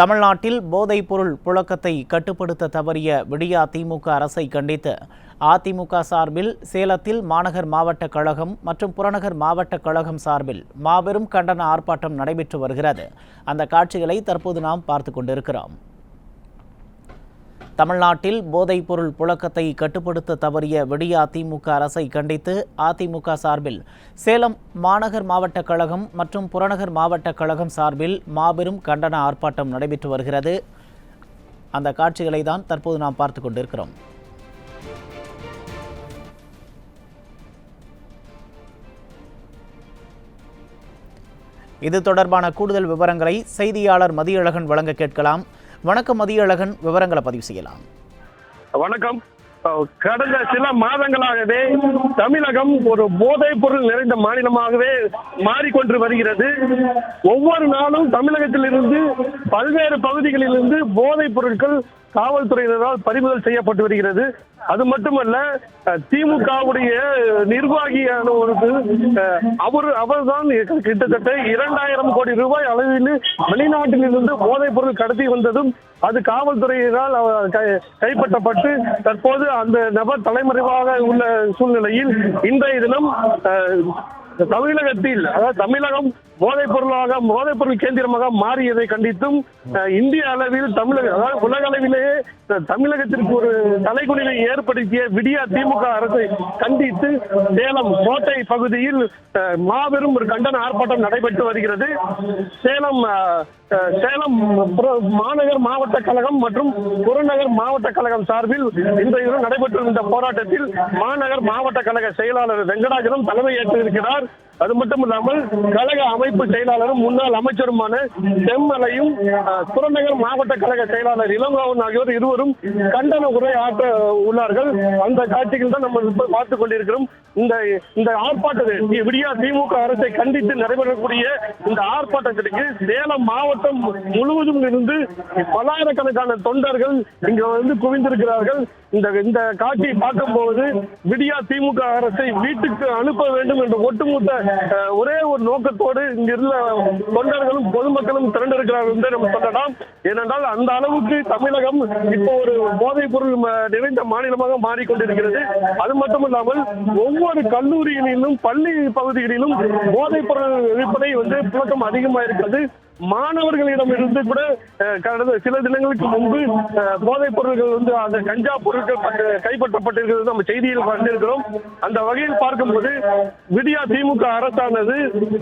தமிழ்நாட்டில் போதைப்பொருள் புழக்கத்தை கட்டுப்படுத்த தவறிய விடியா திமுக அரசை கண்டித்து அதிமுக சார்பில் சேலத்தில் மாநகர் மாவட்ட கழகம் மற்றும் புறநகர் மாவட்ட கழகம் சார்பில் மாபெரும் கண்டன ஆர்ப்பாட்டம் நடைபெற்று வருகிறது. அந்த காட்சிகளை தற்போது நாம் பார்த்து கொண்டிருக்கிறோம். தமிழ்நாட்டில் போதைப்பொருள் புழக்கத்தை கட்டுப்படுத்த தவறிய விடியா திமுக அரசை கண்டித்து அதிமுக சார்பில் சேலம் மாநகர் மாவட்ட கழகம் மற்றும் புறநகர் மாவட்ட கழகம் சார்பில் மாபெரும் கண்டன ஆர்ப்பாட்டம் நடைபெற்று வருகிறது. அந்த காட்சிகளை தான் தற்போது நாம் பார்த்து கொண்டிருக்கிறோம். இது தொடர்பான கூடுதல் விவரங்களை செய்தியாளர் மதியழகன் வழங்க கேட்கலாம். வணக்கம் மதியழகன். விவரங்களை பதிவு செய்யலாம். வணக்கம். கடந்த சில மாதங்களாகவே தமிழகம் ஒரு போதைப் பொருள் நிறைந்த மாநிலமாகவே மாறிக்கொண்டு வருகிறது. ஒவ்வொரு நாளும் தமிழகத்திலிருந்து பல்வேறு பகுதிகளிலிருந்து போதைப் பொருட்கள் காவல்துறையினரால் பறிமுதல் செய்யப்பட்டு வருகிறது. அது மட்டுமல்ல திமுகவுடைய நிர்வாகியானவருக்கு அவர் அவர்தான் கிட்டத்தட்ட இரண்டாயிரம் கோடி ரூபாய் அளவில் வெளிநாட்டில் இருந்து போதைப் பொருள் கடத்தி வந்ததும் அது காவல்துறையினரால் அவர் கை- கைப்பற்றப்பட்டு தற்போது அந்த நபர் தலைமறைவாக உள்ள சூழ்நிலையில் இன்றைய தினம் தமிழகத்தில் அதாவது தமிழகம் போதைப் பொருளாக போதைப் பொருள் கேந்திரமாக மாறியதை கண்டித்தும் இந்திய அளவில் தமிழக அதாவது உலக அளவிலேயே தமிழகத்திற்கு ஒரு தலைகுனிவை ஏற்படுத்திய விடியா திமுக அரசை கண்டித்து சேலம் கோட்டை பகுதியில் மாபெரும் ஒரு கண்டன ஆர்ப்பாட்டம் நடைபெற்று வருகிறது. சேலம் சேலம் மாநகர் மாவட்ட கழகம் மற்றும் புறநகர் மாவட்ட கழகம் சார்பில் இன்றைய தினம் நடைபெற்ற இந்த போராட்டத்தில் மாநகர் மாவட்ட கழக செயலாளர் வெங்கடாஜலம் தலைமை ஏற்றிருக்கிறார். அது மட்டும் இல்லாமல் கழக அமை அமைப்பு செயலாளரும் முன்னாள் அமைச்சருமான செம்மலையும் புறநகர் மாவட்ட கழக செயலாளர் இளங்கோவன் ஆகியோர் இருவரும் கண்டன உரை ஆற்ற உள்ளார்கள். அந்த காட்சிகள் தான் நம்ம இப்ப பார்த்துக் கொண்டிருக்கிறோம். இந்த இந்த ஆர்ப்பாட்டத்தை விடியா திமுக அரசை கண்டித்து நடைபெறக்கூடிய இந்த ஆர்ப்பாட்டத்திற்கு சேலம் மாவட்டம் முழுவதும் இருந்து பல்லாயிரக்கணக்கான தொண்டர்கள் இங்க வந்து குவிந்திருக்கிறார்கள். இந்த இந்த காட்சியை பார்க்கும் போது விடியா திமுக அரசை வீட்டுக்கு அனுப்ப வேண்டும் என்ற ஒட்டுமொத்த ஒரே ஒரு நோக்கத்தோடு இங்கிருந்த தொண்டர்களும் பொதுமக்களும் திரண்டிருக்கிறார்கள் என்று நம்ம சொல்லலாம். ஏனென்றால் அந்த அளவுக்கு தமிழகம் இப்போ ஒரு போதைப் பொருள் நிறைந்த மாநிலமாக மாறிக்கொண்டிருக்கிறது. அது மட்டும் இல்லாமல் ஒவ்வொரு கல்லூரிகளிலும் பள்ளி பகுதிகளிலும் போதைப் பொருள் விற்பனை வந்து புழக்கம் அதிகமாக இருக்கிறது மாணவர்களிடம் இருந்து கூட கடந்த சில தினங்களுக்கு முன்பு போதைப் பொருட்கள் வந்து அந்த கஞ்சா பொருட்கள் கைப்பற்றப்பட்டிருக்கிறது நம்ம செய்தியில் கண்டிருக்கிறோம் அந்த வகையில் பார்க்கும்போது விடியா திமுக அரசானது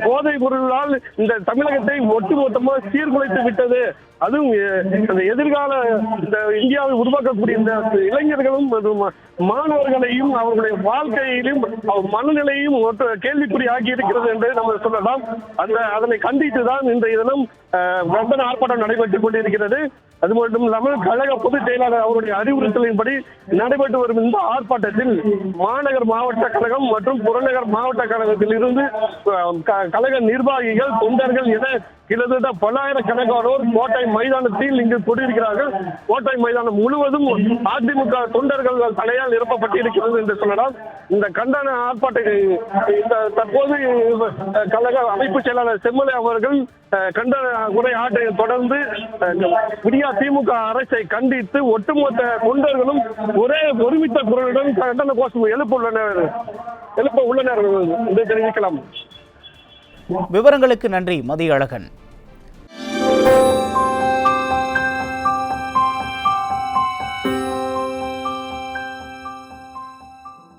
போதைப் பொருளால் இந்த தமிழகத்தை ஒட்டுமொத்தமாக சீர்குலைத்து விட்டது. அதுவும் அந்த எதிர்கால இந்த இந்தியாவை உருவாக்கக்கூடிய இந்த இளைஞர்களும் அது மாணவர்களையும் அவர்களுடைய வாழ்க்கையிலும் அவர் மனநிலையும் கேள்விக்குறி ஆகி இருக்கிறது என்று நம்ம சொல்லலாம். அந்த அதனை கண்டித்து தான் இன்றைய தினம் அஹ், ஆர்ப்பாட்டம் நடைபெற்றுக் கொண்டிருக்கிறது. அது மட்டும் இல்லாமல் கழக பொதுச் செயலாளர் அவருடைய அறிவுறுத்தலின்படி நடைபெற்று வரும் இந்த ஆர்ப்பாட்டத்தில் மாநகர் மாவட்ட கழகம் மற்றும் புறநகர் மாவட்ட கழகத்தில் இருந்து கழக நிர்வாகிகள் தொண்டர்கள் என கிட்டத்தட்ட பல்லாயிரக்கணக்கானோர் கோட்டை மைதானத்தில் இங்கு கூடியிருக்கிறார்கள். கோட்டை மைதானம் முழுவதும் அதிமுக தொண்டர்கள் தலையால் நிரப்பப்பட்டிருக்கிறது என்று சொல்லலாம். இந்த கண்டன ஆர்ப்பாட்ட இந்த தற்போது கழக அமைப்பு செயலாளர் செம்மலை அவர்கள் கண்டன உரை ஆட்டை தொடர்ந்து புதிய திமுக அரசை கண்டித்து ஒட்டுமொத்த தொண்டர்களும் ஒரே ஒருமித்த குரலுடன் கண்டன கோஷம் எழுப்ப உள்ளனர் எழுப்ப உள்ளனர் என்று தெரிவிக்கலாம். விவரங்களுக்கு நன்றி மதியழகன்.